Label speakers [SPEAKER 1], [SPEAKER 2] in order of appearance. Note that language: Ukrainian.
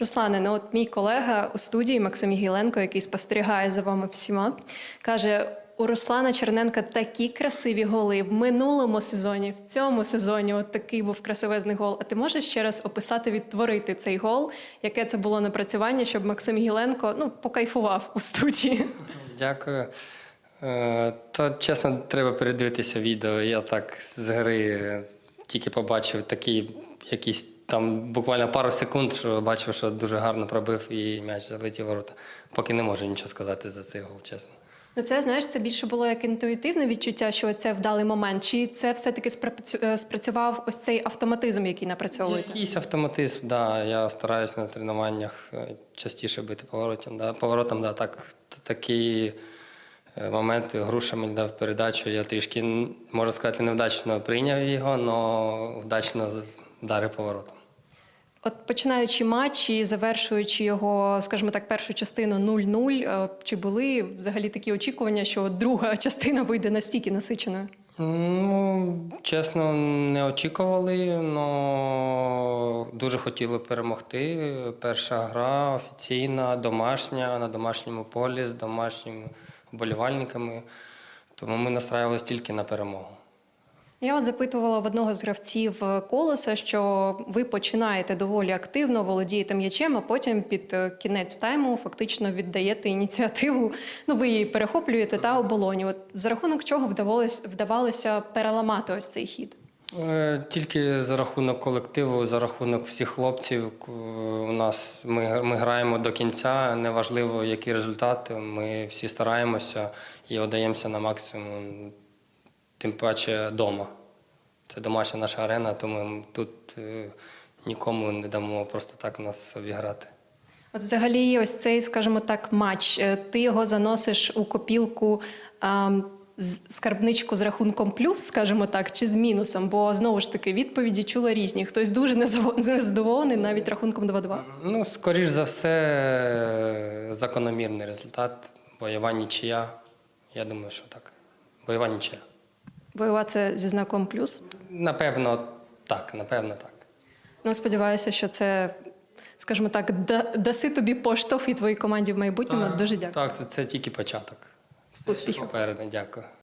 [SPEAKER 1] Руслане, ну от мій колега у студії Максим Гіленко, який спостерігає за вами всіма, каже: у Руслана Черненка такі красиві голи в минулому сезоні, в цьому сезоні. От такий був красивезний гол. А ти можеш ще раз описати, відтворити цей гол? Яке це було напрацювання, щоб Максим Гіленко ну покайфував у студії?
[SPEAKER 2] Дякую. Е, То чесно, треба передивитися відео. Я так з гри тільки побачив такі якісь там буквально пару секунд, що бачив, що дуже гарно пробив і м'яч залетів ворота. Поки не можу нічого сказати за цей гол, чесно.
[SPEAKER 1] Ну, це знаєш, це більше було як інтуїтивне відчуття, що це вдалий момент, чи це все-таки е, спрацював ось цей автоматизм, який напрацьовуєте?
[SPEAKER 2] Якийсь автоматизм, да. Я стараюсь на тренуваннях е, частіше бити поворотом. Да. Поворотом, да, так, такі е, моменти, груша мені дав передачу. Я трішки, можна сказати, невдачно прийняв його, але вдачно вдарив поворотом.
[SPEAKER 1] От починаючи матч і завершуючи його, скажімо так, першу частину 0-0, е, чи були взагалі такі очікування, що друга частина вийде настільки насиченою?
[SPEAKER 2] Ну, чесно, не очікували, але дуже хотіли перемогти. Перша гра офіційна, домашня, на домашньому полі з домашніми вболівальниками. Тому ми настраювалися тільки на перемогу.
[SPEAKER 1] Я от запитувала в одного з гравців колеса, що ви починаєте доволі активно, володієте м'ячем, а потім під е, кінець тайму фактично віддаєте ініціативу. Ну, ви її перехоплюєте та оболоні. От за рахунок чого вдавалося, вдавалося переламати ось цей хід?
[SPEAKER 2] Е, Тільки за рахунок колективу, за рахунок всіх хлопців. У нас ми, ми граємо до кінця. Неважливо, які результати. Ми всі стараємося і отдаємося на максимум, тим паче вдома. Це домашня наша арена, тому тут е, нікому не дамо просто так нас обіграти.
[SPEAKER 1] От взагалі, ось цей, скажімо так, матч. е, Ти його заносиш у копілку скарбничку з рахунком плюс, скажімо так, чи з мінусом? Бо знову ж таки відповіді чула різні. Хтось дуже незадоволений навіть рахунком 2-2.
[SPEAKER 2] Ну, скоріш за все, е, закономірний результат. Бойова нічия. Я думаю, що так. Бойова нічия.
[SPEAKER 1] Бойова це зі знаком плюс.
[SPEAKER 2] Напевно, так, напевно, так.
[SPEAKER 1] Ну, сподіваюся, що це, скажімо так, даси тобі поштовх і твоїй команді в майбутньому. Дуже дякую.
[SPEAKER 2] Так, це, це тільки початок.
[SPEAKER 1] Успіхів.
[SPEAKER 2] Попереду, дякую.